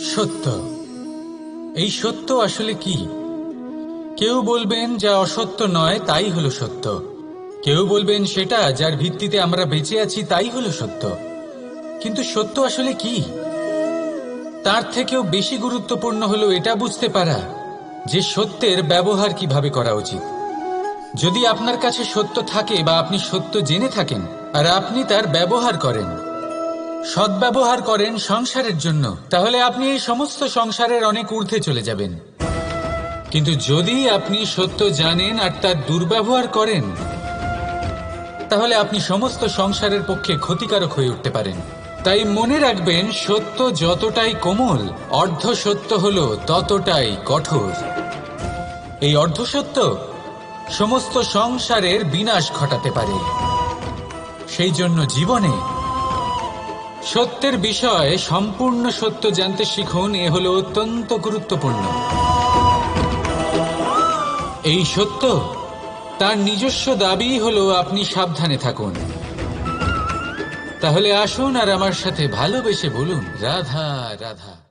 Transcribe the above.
সত্য। এই সত্য আসলে কি? কেউ বলবেন যা অসত্য নয়, তাই হলো সত্য। কেউ বলবেন সেটা যার ভিত্তিতে আমরা বেঁচে আছি, তাই হলো সত্য। কিন্তু সত্য আসলে কি? তার থেকেও বেশি গুরুত্বপূর্ণ হলো এটা বুঝতে পারা যে সত্যের ব্যবহার কীভাবে করা উচিত। যদি আপনার কাছে সত্য থাকে বা আপনি সত্য জেনে থাকেন আর আপনি তার ব্যবহার করেন সদ্ব্যবহার করেন সংসারের জন্য। তাহলে আপনি এই সমস্ত সংসারের অনেক ঊর্ধ্বে চলে যাবেন। কিন্তু যদি আপনি সত্য জানেন আর তার দুর্ব্যবহার করেন, তাহলে আপনি সমস্ত সংসারের পক্ষে ক্ষতিকারক হয়ে উঠতে পারেন। তাই মনে রাখবেন, সত্য যতটাই কোমল, অর্ধ সত্য হল ততটাই কঠোর। এই অর্ধ সত্য সমস্ত সংসারের বিনাশ ঘটাতে পারে। সেই জন্য জীবনে সত্যের বিষয়ে সম্পূর্ণ সত্য জানতে শিখুন, এ হলো অত্যন্ত গুরুত্বপূর্ণ। এই সত্য, তার নিজস্ব দাবি হলো আপনি সাবধানে থাকুন। তাহলে আসুন আর আমার সাথে ভালোবেসে বলুন, রাধা রাধা।